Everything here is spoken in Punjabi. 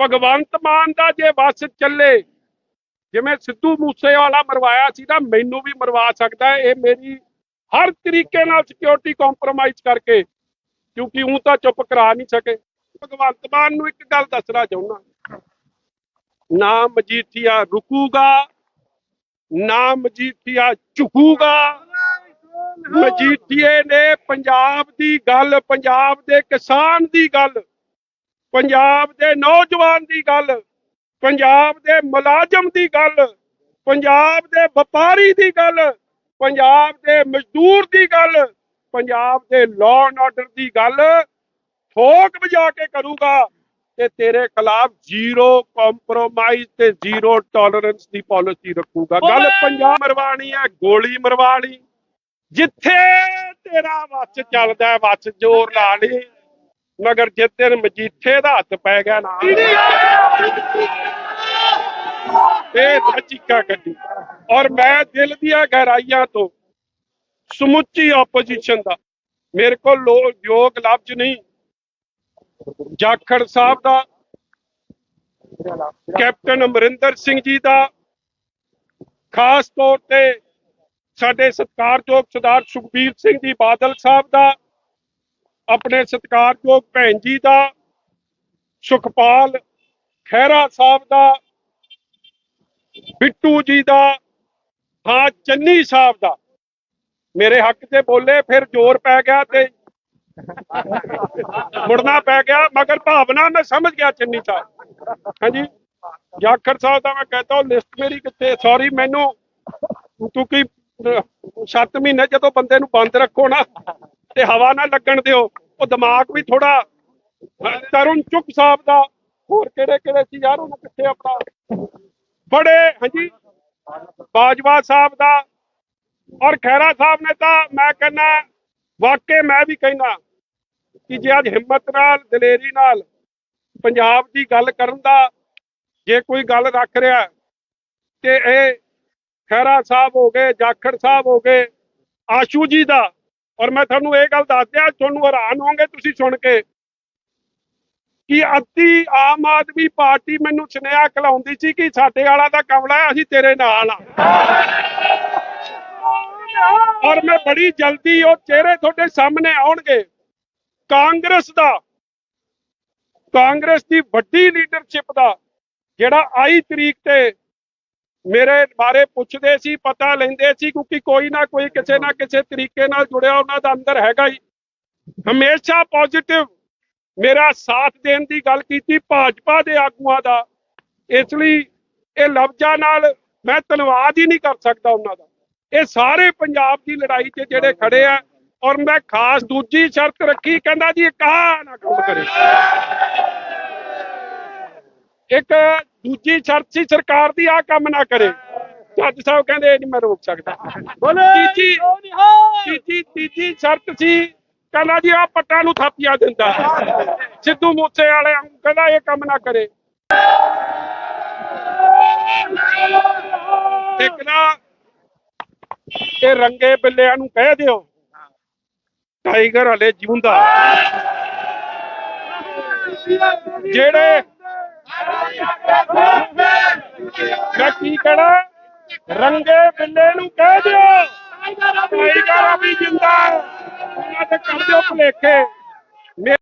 ਭਗਵੰਤ ਮਾਨ ਦਾ ਜੇ ਬੱਸ ਚੱਲੇ, ਜਿਵੇਂ ਸਿੱਧੂ ਮੂਸੇਵਾਲਾ ਮਰਵਾਇਆ ਸੀ ਨਾ, ਮੈਨੂੰ ਵੀ ਮਰਵਾ ਸਕਦਾ ਇਹ ਮੇਰੀ ਹਰ ਤਰੀਕੇ ਨਾਲ ਸਿਕਿਉਰਿਟੀ ਕੰਪਰੋਮਾਈਜ਼ ਕਰਕੇ, ਕਿਉਂਕਿ ਉਹ ਤਾਂ ਚੁੱਪ ਕਰਾ ਨਹੀਂ ਸਕੇ। ਭਗਵੰਤ ਮਾਨ ਨੂੰ ਇੱਕ ਗੱਲ ਦੱਸਣਾ ਚਾਹੁੰਦਾ ਨਾ ਮਜੀਠੀਆ ਰੁਕੂਗਾ, ਨਾ ਮਜੀਠੀਆ ਝੁਕੂਗਾ। ਮਜੀਠੀਏ ਨੇ ਪੰਜਾਬ ਦੀ ਗੱਲ, ਪੰਜਾਬ ਦੇ ਕਿਸਾਨ ਦੀ ਗੱਲ ਪੰਜਾਬ ਦੇ ਨੌਜਵਾਨ ਦੀ ਗੱਲ ਪੰਜਾਬ ਦੇ ਮੁਲਾਜ਼ਮ ਦੀ ਗੱਲ ਪੰਜਾਬ ਦੇ ਵਪਾਰੀ ਦੀ ਗੱਲ ਪੰਜਾਬ ਦੇ ਮਜ਼ਦੂਰ ਦੀ ਗੱਲ ਪੰਜਾਬ ਦੇ ਲਾਅ ਐਂਡ ਆਰਡਰ ਦੀ ਗੱਲ ਠੋਕ ਵਜਾ ਕੇ ਕਰੂਗਾ ਤੇ ਤੇਰੇ ਖਿਲਾਫ ਜ਼ੀਰੋ ਕੰਪਰੋਮਾਈਜ਼ ਤੇ ਜ਼ੀਰੋ ਟੋਲਰੈਂਸ ਦੀ ਪਾਲਿਸੀ ਰੱਖੂਗਾ। ਗੱਲ ਪੰਜਾਬ ਮਰਵਾਣੀ ਹੈ ਗੋਲੀ ਮਰਵਾਣੀ ਜਿੱਥੇ ਤੇਰਾ ਵੱਸ ਚੱਲਦਾ ਵੱਸ ਜ਼ੋਰ ਲਾ ਲਈ। ਮਗਰ ਜਿਸ ਦਿਨ ਮਜੀਠੇ ਦਾ ਹੱਥ ਪੈ ਗਿਆ ਨਾ। ਇਹ ਤਾਂ ਕੱਢੀ ਔਰ ਮੈਂ ਦਿਲ ਦੀਆਂ ਗਹਿਰਾਈਆਂ ਤੋਂ ਸਮੁੱਚੀ ਆਪੋਜੀਸ਼ਨ ਦਾ, ਮੇਰੇ ਕੋਲ ਯੋਗ ਲਫ਼ਜ਼ ਨਹੀਂ। ਜਾਖੜ ਸਾਹਿਬ ਦਾ, ਕੈਪਟਨ ਅਮਰਿੰਦਰ ਸਿੰਘ ਜੀ ਦਾ, ਖਾਸ ਤੌਰ ਤੇ ਸਾਡੇ ਸਤਿਕਾਰਯੋਗ ਸਰਦਾਰ ਸੁਖਬੀਰ ਸਿੰਘ ਜੀ ਬਾਦਲ ਸਾਹਿਬ ਦਾ ਆਪਣੇ ਸਤਿਕਾਰਯੋਗ ਭੈਣ ਜੀ ਦਾ, ਸੁਖਪਾਲ ਖਹਿਰਾ ਸਾਹਿਬ ਦਾ, ਬਿੱਟੂ ਜੀ ਦਾ, ਹਾਂ, ਚੰਨੀ ਸਾਹਿਬ ਦਾ। ਮੇਰੇ ਹੱਕ ਤੇ ਬੋਲੇ, ਫਿਰ ਜ਼ੋਰ ਪੈ ਗਿਆ ਤੇ ਮੁੜਨਾ ਪੈ ਗਿਆ, ਮਗਰ ਭਾਵਨਾ ਮੈਂ ਸਮਝ ਗਿਆ ਚੰਨੀ ਸਾਹਿਬ। ਹਾਂਜੀ, ਜਾਖੜ ਸਾਹਿਬ ਦਾ ਮੈਂ ਕਹਤਾ, ਉਹ ਲਿਸਟ ਮੇਰੀ ਕਿੱਥੇ ਸੌਰੀ ਮੈਨੂੰ ਕਿਉਂਕਿ 7 ਮਹੀਨੇ ਜਦੋਂ ਬੰਦੇ ਨੂੰ ਬੰਦ ਰੱਖੋ ਨਾ। ਤੇ ਹਵਾ ਨਾ ਲੱਗਣ ਦਿਓ। ਉਹ ਦਿਮਾਗ ਵੀ ਥੋੜਾ ਤਰੁਣ ਚੁੱਪ ਸਾਹਿਬ ਦਾ। ਹੋਰ ਕਿਹੜੇ ਕਿਹੜੇ ਸੀ ਯਾਰ ਉਹਨਾਂ ਕਿੱਥੇ ਆਪਣਾ? ਬੜੇ, ਹਾਂਜੀ, ਬਾਜਵਾ ਸਾਹਿਬ ਦਾ ਔਰ ਖੈਰਾ ਸਾਹਿਬ ਨੇ ਤਾਂ ਮੈਂ ਕਹਿੰਦਾ, ਵਾਕਈ ਮੈਂ ਵੀ ਕਹਿੰਦਾ ਕਿ ਜੇ ਅੱਜ ਹਿੰਮਤ ਨਾਲ, ਦਲੇਰੀ ਨਾਲ ਪੰਜਾਬ ਦੀ ਗੱਲ ਕਰਨ ਦਾ ਜੇ ਕੋਈ ਗੱਲ ਰੱਖ ਰਿਹਾ ਤੇ ਇਹ ਖੈਰਾ ਸਾਹਿਬ ਹੋ ਗਏ, ਜਾਖੜ ਸਾਹਿਬ ਹੋ ਗਏ, ਆਸ਼ੂ ਜੀ ਦਾ ਔਰ ਮੈਂ ਤੁਹਾਨੂੰ ਇਹ ਗੱਲ ਦੱਸ ਦਿਆਂ ਤੁਹਾਨੂੰ ਹੈਰਾਨ ਹੋਵੋਗੇ ਤੁਸੀਂ ਸੁਣ ਕੇ ਕਿ ਅੱਧੀ ਆਮ ਆਦਮੀ ਪਾਰਟੀ ਮੈਨੂੰ ਸੁਨੇਹਾ ਖਿਲਾਉਂਦੀ ਸੀ ਕਿ ਸਾਡੇ ਵਾਲਾ ਦਾ ਕਮਲਾ ਅਸੀਂ ਤੇਰੇ ਨਾਲ ਆ। ਔਰ ਮੈਂ ਬੜੀ ਜਲਦੀ ਉਹ ਚਿਹਰੇ ਤੁਹਾਡੇ ਸਾਹਮਣੇ ਆਉਣਗੇ। ਕਾਂਗਰਸ ਦਾ, ਕਾਂਗਰਸ ਦੀ ਵੱਡੀ ਲੀਡਰਸ਼ਿਪ ਦਾ ਜਿਹੜਾ ਆਈ ਤਰੀਕ ਤੇ ਮੇਰੇ ਬਾਰੇ ਪੁੱਛਦੇ ਸੀ, ਪਤਾ ਲੈਂਦੇ ਸੀ ਕਿਉਂਕਿ ਕੋਈ ਨਾ ਕੋਈ ਕਿਸੇ ਨਾ ਕਿਸੇ ਤਰੀਕੇ ਨਾਲ ਜੁੜਿਆ ਉਹਨਾਂ ਦਾ ਅੰਦਰ ਹੈਗਾ ਹੀ। ਹਮੇਸ਼ਾ ਪੋਜ਼ਿਟਿਵ ਮੇਰਾ ਸਾਥ ਦੇਣ ਦੀ ਗੱਲ ਕੀਤੀ ਭਾਜਪਾ ਦੇ ਆਗੂਆਂ ਦਾ। ਇਸ ਲਈ ਇਹ ਲਫ਼ਜ਼ਾਂ ਨਾਲ ਮੈਂ ਧੰਨਵਾਦ ਹੀ ਨਹੀਂ ਕਰ ਸਕਦਾ ਉਹਨਾਂ ਦਾ। ਇਹ ਸਾਰੇ ਪੰਜਾਬ ਦੀ ਲੜਾਈ 'ਚ ਜਿਹੜੇ ਖੜੇ ਆ ਔਰ ਮੈਂ ਖਾਸ ਦੂਜੀ ਸ਼ਰਤ ਰੱਖੀ, ਕਹਿੰਦਾ ਜੀ ਕਹਾ ਨਾ ਕੰਮ ਕਰੇ। ਇੱਕ ਦੂਜੀ ਸ਼ਰਤ ਸੀ ਸਰਕਾਰ ਦੀ ਆ ਕੰਮ ਨਾ ਕਰੇ। ਜੱਜ ਸਾਹਿਬ ਕਹਿੰਦੇ ਇਹ ਨਹੀਂ ਮੈਂ ਰੋਕ ਸਕਦਾ। ਤੀਜੀ ਤੀਜੀ ਤੀਜੀ ਸ਼ਰਤ ਸੀ ਕਹਿੰਦਾ ਜੀ ਆ ਪੱਟਾਂ ਨੂੰ ਥਾਪੀਆਂ ਦਿੰਦਾ ਸਿੱਧੂ ਮੂਸੇ ਵਾਲੇ ਕਹਿੰਦਾ ਇਹ ਕੰਮ ਨਾ ਕਰੇ। ਇੱਕ ਨਾ ਇਹ ਰੰਗੇ ਬਿੱਲਿਆਂ ਨੂੰ ਕਹਿ ਦਿਓ। ਟਾਈਗਰ ਹਲੇ ਜਿਉਂਦਾ ਜਿਹੜੇ ਮੈਂ ਕੀ ਕਹਣਾ ਰੰਗੇ ਬਿੱਲੇ ਨੂੰ ਕਹਿ ਦਿਓ। ਟਾਈਗਰ ਅਭੀ ਜਿੰਦਾ। ਉਹਨਾਂ ਤੇ ਕਰ ਦਿਓ ਭੁਲੇਖੇ।